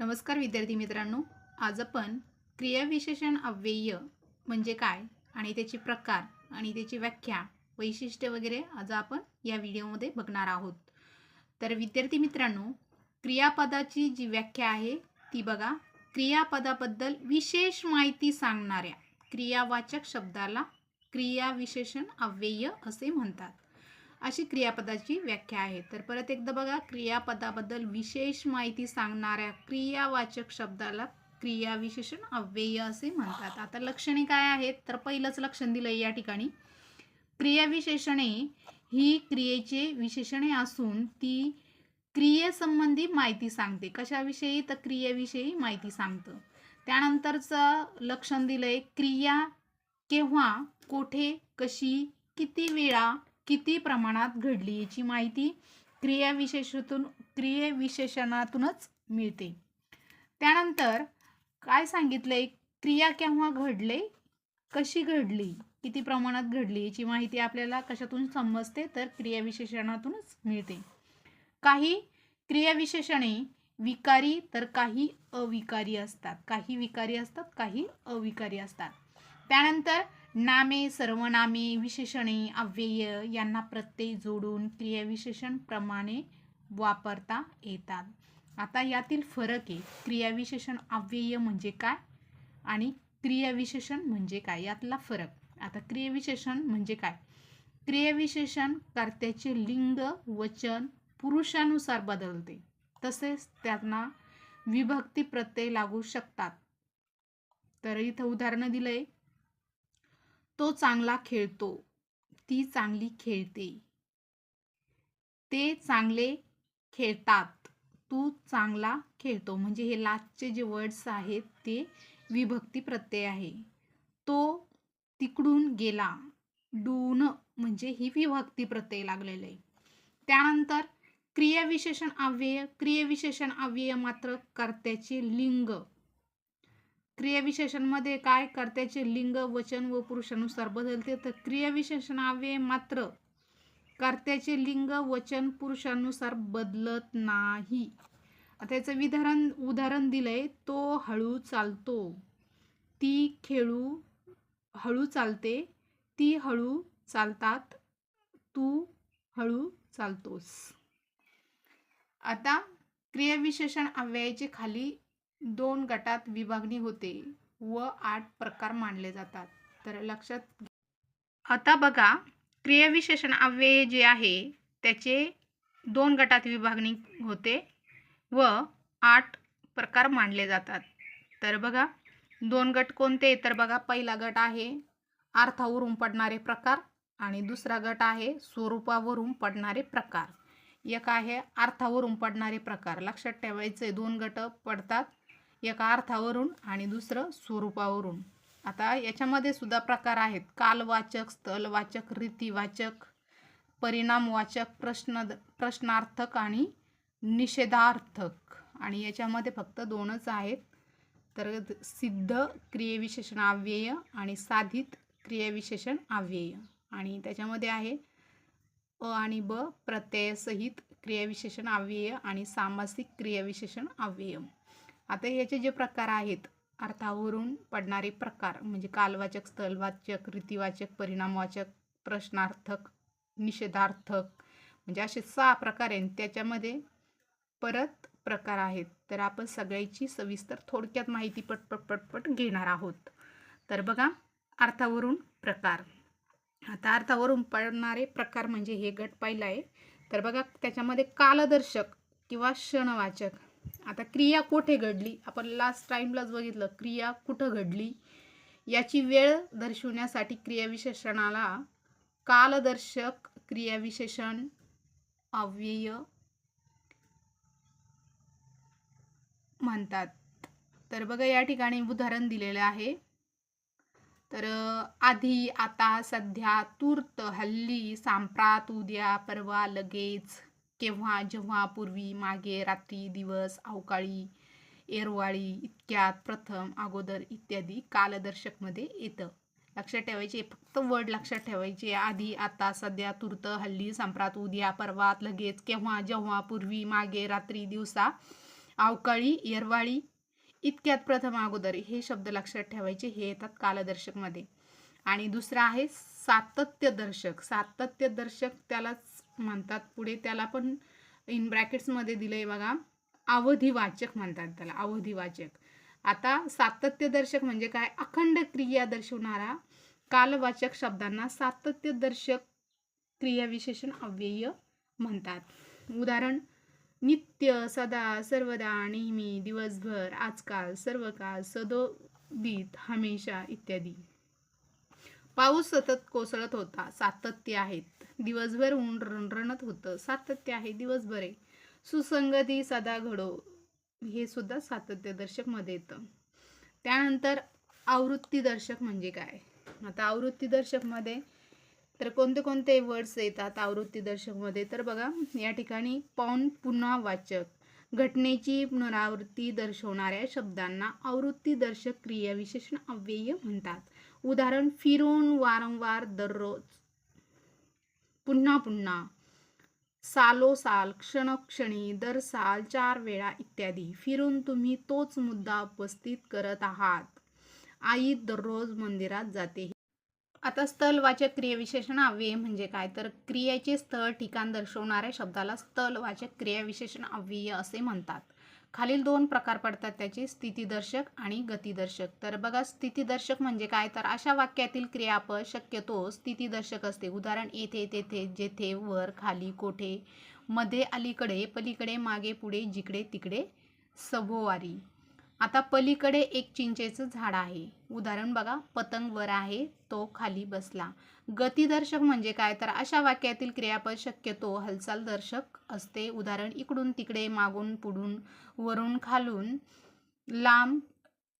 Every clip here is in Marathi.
नमस्कार विद्यार्थी मित्रांनो आज आपण क्रियाविशेषण अव्यय म्हणजे काय आणि त्याचे प्रकार आणि त्याची व्याख्या वैशिष्ट्य वगैरे आज आपण या व्हिडिओमध्ये बघणार आहोत. तर विद्यार्थी मित्रांनो क्रियापदाची जी व्याख्या आहे ती बघा. क्रियापदाबद्दल विशेष माहिती सांगणाऱ्या क्रियावाचक शब्दाला क्रियाविशेषण अव्यय असे म्हणतात. अशी क्रियापदाची व्याख्या आहे. तर परत एकदा बघा क्रियापदाबद्दल विशेष माहिती सांगणाऱ्या क्रियावाचक शब्दाला क्रियाविशेषण अव्यय असे म्हणतात. आता लक्षणे काय आहेत? तर पहिलंच लक्षण दिलं या ठिकाणी. क्रियाविशेषणे ही क्रियेचे विशेषणे असून ती क्रियेसंबंधी माहिती सांगते. कशाविषयी? तर क्रियेविषयी माहिती सांगतं. त्यानंतरचं लक्षण दिलंय क्रिया केव्हा कोठे कशी किती वेळा किती प्रमाणात घडली याची माहिती क्रियाविशेषातून क्रियेविशेषणातूनच मिळते. त्यानंतर काय सांगितलंय? क्रिया केव्हा घडले? कशी घडली? किती प्रमाणात घडली याची माहिती आपल्याला कशातून समजते? तर क्रियाविशेषणातूनच मिळते. काही क्रियाविशेषणे विकारी तर काही अविकारी असतात. काही विकारी असतात काही अविकारी असतात. त्यानंतर नामे सर्वनामे विशेषणे अव्यय यांना प्रत्यय जोडून क्रियाविशेषण प्रमाणे वापरता येतात. आता यातील फरक आहे. क्रियाविशेषण अव्यय म्हणजे काय आणि क्रियाविशेषण म्हणजे काय? यातला फरक. आता क्रियाविशेषण म्हणजे काय? क्रियाविशेषण कर्त्याचे लिंग वचन पुरुषानुसार बदलते. तसेच त्यांना विभक्ती प्रत्यय लागू शकतात. तर इथं उदाहरणं दिलं आहे तो चांगला खेळतो ती चांगली खेळते. ते चांगले खेळतात तू चांगला खेळतो. म्हणजे हे लास्टचे जे वर्ड्स आहेत ते विभक्ती प्रत्यय आहे. तो तिकडून गेला. डून म्हणजे ही विभक्ती प्रत्यय लागलेलं आहे. त्यानंतर क्रियाविशेषण अव्यय क्रियाविशेषण अव्यय मात्र कर्त्याचे लिंग. क्रियाविशेषणमध्ये काय कर्त्याचे लिंग वचन व पुरुषानुसार बदलते तर क्रियाविशेषण अव्यय मात्र कर्त्याचे लिंग वचन पुरुषानुसार बदलत नाही. त्याचं विधारण उदाहरण दिलंय तो हळू चालतो ती खेळू हळू चालते ती हळू चालतात तू हळू चालतोस. आता क्रियाविशेषण अव्ययाचे खाली दोन गटात विभागणी होते व आठ प्रकार मानले जातात. तर लक्षात आता बघा क्रियाविशेषण अव्यय जे आहे त्याचे दोन गटात विभागणी होते व आठ प्रकार मानले जातात. तर बघा दोन गट कोणते? तर बघा पहिला गट आहे अर्थावरून पडणारे प्रकार आणि दुसरा गट आहे स्वरूपावरून पडणारे प्रकार. एक आहे अर्थावरून पडणारे प्रकार. लक्षात ठेवायचे दोन गट पडतात एका अर्थावरून आणि दुसरं स्वरूपावरून. आता याच्यामध्ये सुद्धा प्रकार आहेत. कालवाचक स्थलवाचक रीतीवाचक परिणामवाचक प्रश्न प्रश्नार्थक आणि निषेधार्थक. आणि याच्यामध्ये फक्त दोनच आहेत. तर सिद्ध क्रियविशेषण अव्यय आणि साधित क्रियाविशेषण अव्यय. आणि त्याच्यामध्ये आहे अ आणि ब प्रत्ययसहित क्रियाविशेषण अव्यय आणि सामासिक क्रियाविशेषण अव्यय. आता याचे जे प्रकार आहेत अर्थावरून पडणारे प्रकार म्हणजे कालवाचक स्थलवाचक रीतीवाचक परिणामवाचक प्रश्नार्थक निषेधार्थक म्हणजे असे सहा प्रकार आहेत. त्याच्यामध्ये परत प्रकार आहेत. तर आपण सगळ्याची सविस्तर थोडक्यात माहिती पटपट पटपट घेणार आहोत. तर बघा अर्थावरून प्रकार. आता अर्थावरून पडणारे प्रकार म्हणजे हे गट पहिला आहे. तर बघा त्याच्यामध्ये कालदर्शक किंवा क्षणवाचक आता क्रिया कोठे घडली? आपण लास्ट टाईमलाच बघितलं क्रिया कुठं घडली? याची वेळ दर्शवण्यासाठी क्रियाविशेषणाला कालदर्शक क्रियाविशेषण अव्यय म्हणतात. तर बघा या ठिकाणी उदाहरण दिलेलं आहे. तर आधी आता सध्या तूर्त हल्ली सांप्रात उद्या परवा लगेच. केव्हा जेव्हा पूर्वी मागे रात्री दिवस अवकाळी एरवाळी इतक्यात प्रथम अगोदर इत्यादी कालदर्शकमध्ये येतं. लक्षात ठेवायचे फक्त वर्ड लक्षात ठेवायचे. आधी आता सध्या तूर्त हल्ली संप्रात उद्या परवात लगेच केव्हा जेव्हा पूर्वी मागे रात्री दिवसा अवकाळी येरवाळी इतक्यात प्रथम अगोदर. हे शब्द लक्षात ठेवायचे हे येतात कालदर्शकमध्ये. आणि दुसरा आहे सातत्यदर्शक. सातत्यदर्शक त्यालाच म्हणतात पुढे त्याला पण इन ब्रॅकेट्समध्ये दिलंय बघा. अवधिवाचक म्हणतात त्याला अवधिवाचक. आता सातत्यदर्शक म्हणजे काय? अखंड क्रिया दर्शवणारा कालवाचक शब्दांना सातत्यदर्शक क्रियाविशेषण अव्यय म्हणतात. उदाहरण नित्य सदा सर्वदा नेहमी दिवसभर आजकाल सर्व काळ सदोदित हमेशा इत्यादी. पाऊस सतत कोसळत होता. सातत्य आहेत. दिवसभर ऊन रणरणत होतं. सातत्य आहे दिवसभर आहे. सुसंगती सदा घडो हे सुद्धा सातत्यदर्शकमध्ये येतं. त्यानंतर आवृत्तीदर्शक म्हणजे काय? आता आवृत्तीदर्शकमध्ये तर कोणते कोणते वर्ड्स येतात आवृत्तीदर्शकमध्ये तर बघा या ठिकाणी पौन पुन्हा वाचक. घटनेची पुनरावृत्ती दर्शवणाऱ्या शब्दांना आवृत्तीदर्शक क्रियाविशेषण अव्यय म्हणतात. उदाहरण फिरून वारंवार दररोज पुन्हा पुन्हा. सालोसाल क्षणक्षणी दर साल चार वेळा इत्यादी. फिरून तुम्ही तोच मुद्दा उपस्थित करत आहात. आई दररोज मंदिरात जाते. आता स्थलवाचक क्रियाविशेषण अव्यय म्हणजे काय? तर क्रियेचे स्थळ ठिकाण दर्शवणाऱ्या शब्दाला स्थलवाचक क्रियाविशेषण अव्यय असे म्हणतात. खालील दोन प्रकार पडतात त्याचे स्थितीदर्शक आणि गतिदर्शक. तर बघा स्थितीदर्शक म्हणजे काय? तर अशा वाक्यातील क्रियापद शक्यतो स्थितीदर्शक असते. उदाहरण येथे तेथे जेथे वर खाली कोठे मध्ये अलीकडे पलीकडे मागे पुढे जिकडे तिकडे सभोवारी. आता पलीकडे एक चिंचेचं झाड आहे. उदाहरण बघा पतंग वर आहे तो खाली बसला. गतिदर्शक म्हणजे काय? तर अशा वाक्यातील क्रियापद शक्यतो हालचाल दर्शक असते. उदाहरण इकडून तिकडे मागून पुढून वरून खालून लांब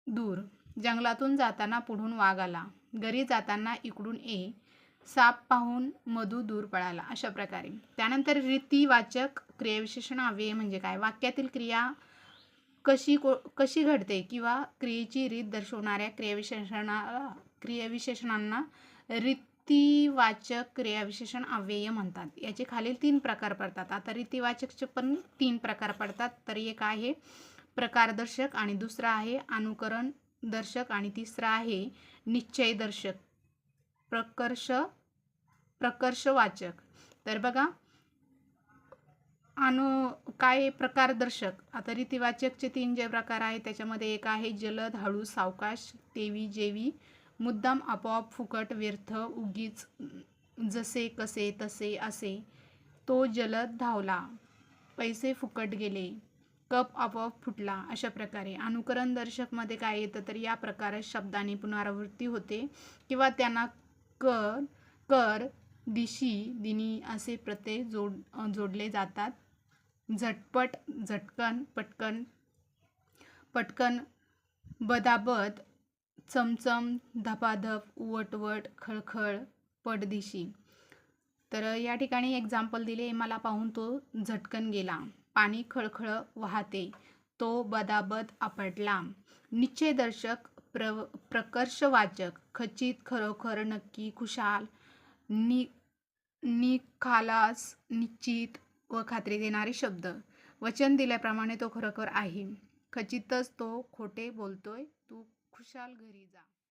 दूर. जंगलातून जाताना पुढून वाघ आला. घरी जाताना इकडून ए. साप पाहून मधू दूर पळाला. अशा प्रकारे. त्यानंतर रीतीवाचक क्रियाविशेषण अव्यय म्हणजे काय? वाक्यातील क्रिया कशी को कशी घडते किंवा क्रियेची रीत दर्शवणाऱ्या क्रियाविशेषणा क्रियाविशेषणांना रीतीवाचक क्रियाविशेषण अव्यय म्हणतात. याचे खालील तीन प्रकार पडतात. आता रीतीवाचकचे पण तीन प्रकार पडतात. तर एक आहे प्रकारदर्शक आणि दुसरा आहे अनुकरण दर्शक आणि तिसरा आहे निश्चयदर्शक. प्रकर्ष प्रकर्षवाचक. तर बघा अनु काय प्रकारदर्शक आता रीतिवाचकचे तीन जे प्रकार आहेत त्याच्यामध्ये एक आहे जलद हळू सावकाश तेवी जेवी मुद्दाम आपोआप फुकट व्यर्थ उगीच जसे कसे तसे असे. तो जलद धावला. पैसे फुकट गेले. कप आपोआप फुटला. अशा प्रकारे. अनुकरण दर्शकमध्ये काय येतं तर या प्रकारे शब्दाने पुनरावृत्ती होते. किंवा त्यांना कर कर दिशी दिनी असे प्रत्यय जोड जोडले जातात. झटपट झटकन पटकन पटकन बदाबद चमचम धपाधप उवटवट खळखळ पडदिशी. तर या ठिकाणी एक्झाम्पल दिले मला पाहून तो झटकन गेला. पाणी खळखळ वाहते तो बदाबद आपटला. निश्चयदर्शक प्र प्रकर्षवाचक खचित खरोखर नक्की खुशाल नि निखालास निश्चित व खात्री देणारे शब्द. वचन दिल्याप्रमाणे तो खरोखर आहे. खचितच तो खोटे बोलतोय. तू खुशाल घरी जा.